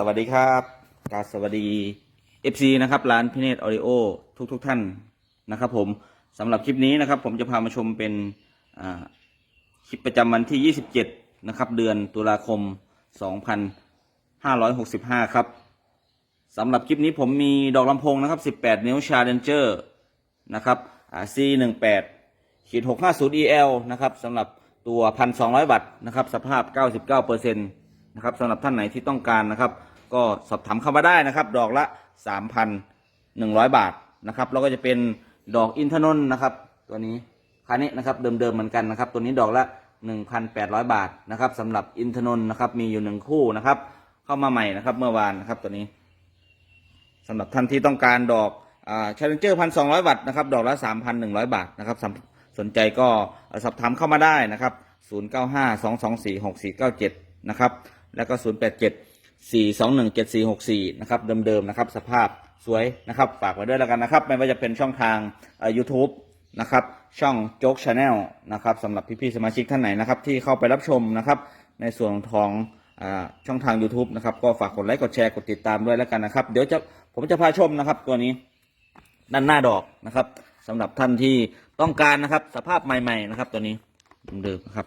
สวัสดีครับกาบสวัสดี FC นะครับร้านพิเนตออริโอทุกทุกท่านนะครับผมสำหรับคลิปนี้นะครับ ผมจะพามาชมเป็นคลิปประจำวันที่ 27 นะครับ เดือนตุลาคม 2565 ครับสำหรับคลิปนี้ผมมีดอกลำโพงนะครับ 18 นิ้ว Challenger นะครับ C18 ขีด650 EL นะครับสำหรับตัว 1,200 วัตต์นะครับ สภาพ 99%นะครับสำหรับท่านไหนที่ต้องการนะครับ ก็สอบถามเข้ามาได้นะครับ ดอกละ 3,100 บาทนะครับแล้วก็จะเป็นดอกอินทนนท์นะครับ ตัวนี้คันนี้นะครับเดิมๆเหมือนกันนะครับ ตัวนี้ดอกละ 1,800 บาทนะครับสำหรับอินทนนท์นะครับมีอยู่หนึ่งคู่นะครับ เข้ามาใหม่นะครับเมื่อวานนะครับตัวนี้สำหรับท่านที่ต้องการดอกอ่า Challenger พันสองร้อยวัตต์นะครับดอกละสามพันหนึ่งร้อยบาทนะครับสำสนใจก็สอบถามเข้ามาได้นะครับศูนย์เก้าห้าสองสองสี่หกสี่เก้าเจ็ดนะครับ แล้วก็ศูนย์แปดเจ็ดสี่สองหนึ่งเจ็ดสี่หกสี่นะครับ เดิมๆนะครับ สภาพสวยนะครับ ฝากไว้ด้วยแล้วกันนะครับ ไม่ว่าจะเป็นช่องทางอ่า YouTube นะครับ ช่องโจ๊กชาแนลนะครับสำหรับพี่ๆสมาชิกท่านไหนนะครับ ที่เข้าไปรับชมนะครับ ในส่วนของอช่องทาง YouTube นะครับ ก็ฝากกดไลค์กดแชร์กดติดตามด้วยแล้วกันนะครับ เดี๋ยวจะผมจะพาชมนะครับ ตัวนี้ด้านหน้าดอกนะครับสำหรับท่านที่ต้องการนะครับ สภาพใหม่ ๆ นะครับ ตัวนี้เดิมๆนะครับ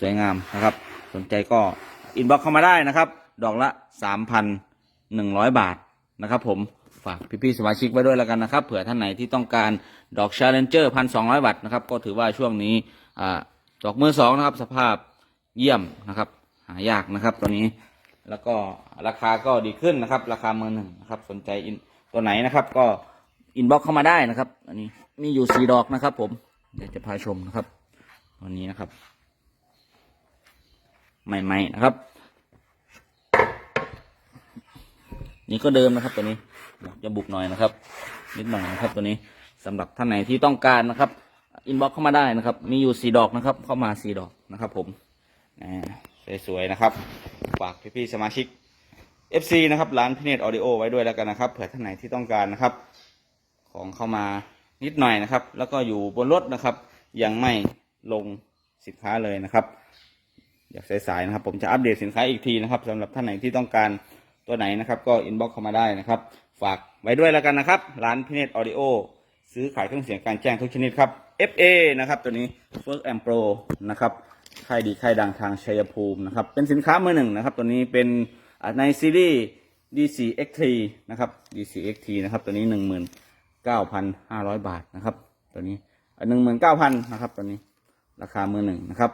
สวยงามนะครับ สนใจก็ อินบ็อกเข้ามาได้นะครับ ดอกละสามพันหนึ่งร้อยบาทนะครับผมฝากพี่ๆสมาชิกไว้ด้วยแล้วกันนะครับ เผื่อท่านไหนที่ต้องการดอกชาเลนเจอร์พันสองร้อยวัตต์นะครับ ก็ถือว่าช่วงนี้ดอกมือสองนะครับ สภาพเยี่ยมนะครับ หายากนะครับตัวนี้แล้วก็ราคาก็ดีขึ้นนะครับ ราคามือหนึ่งนะครับ สนใจอินตัวไหนนะครับ ก็อินบ็อกเข้ามาได้นะครับ อันนี้มีอยู่สี่ดอกนะครับ ผมเดี๋ยวจะพาชมนะครับ วันนี้นะครับ ใหม่ๆนะครับ นี่ก็เดิมนะครับตัวนี้จะบุกหน่อยนะครับ นิดหน่อยนะครับตัวนี้สำหรับท่านไหนที่ต้องการนะครับอินบ็อกเข้ามาได้นะครับ มีอยู่สี่ดอกนะครับ เข้ามาสี่ดอกนะครับ ผมสวยๆนะครับฝากพี่ๆสมาชิก FC นะครับร้านพิเนตออดิโอไว้ด้วยแล้วกันนะครับเผื่อท่านไหนที่ต้องการนะครับ ของเข้ามานิดหน่อยนะครับ แล้วก็อยู่บนรถนะครับ ยังไม่ลงสินค้าเลยนะครับ อยากสายๆนะครับ ผมจะอัปเดตสินค้าอีกทีนะครับสำหรับท่านไหนที่ต้องการตัวไหนนะครับ ก็อินบ็อกเข้ามาได้นะครับ ฝากไว้ด้วยแล้วกันนะครับ ร้านพิเนตออดิโอซื้อขายเครื่องเสียงการแจ้งทุกชนิดครับ FA นะครับ ตัวนี้ First Amp Pro นะครับค่ายดีค่ายดังทางชัยภูมินะครับ เป็นสินค้ามือหนึ่งนะครับ ตัวนี้เป็นในซีรีส์ DC-X3 นะครับ DC-X3 นะครับ ตัวนี้หนึ่งหมื่นเก้าพันห้าร้อยบาทนะครับ ตัวนี้หนึ่งหมื่นเก้าพันนะครับ ตัวนี้ ราคามือหนึ่งนะครับ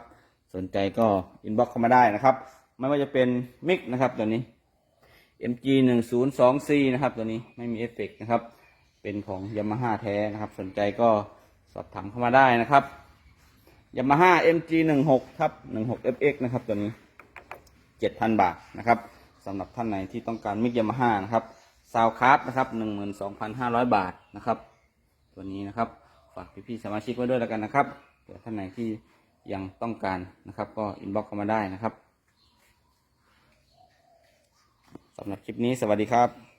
สนใจก็อินบ็อกเข้ามาได้นะครับ ไม่ว่าจะเป็นมิกนะครับตัวนี้ MG หนึ่งศูนย์สองนะครับตัวนี้ไม่มีเอฟเฟกนะครับ เป็นของยามาฮ่าแท้นะครับ สนใจก็สอบถามเข้ามาได้นะครับยามาฮ่า MG หนึ่งหกครับหนึ่งหก FX นะครับตัวนี้เจ็ดพันบาทนะครับสำหรับท่านไหนที่ต้องการมิกยามาฮ่านะครับซาวคาร์ดนะครับหนึ่งหมื่นสองพันห้าร้อยบาทนะครับ ตัวนี้นะครับ ฝากพี่ๆสมาชิกไว้ด้วยแล้วกันนะครับเผื่อท่านไหนที่ ยังต้องการนะครับ ก็อินบ็อกเข้ามาได้นะครับสำหรับคลิปนี้สวัสดีครับ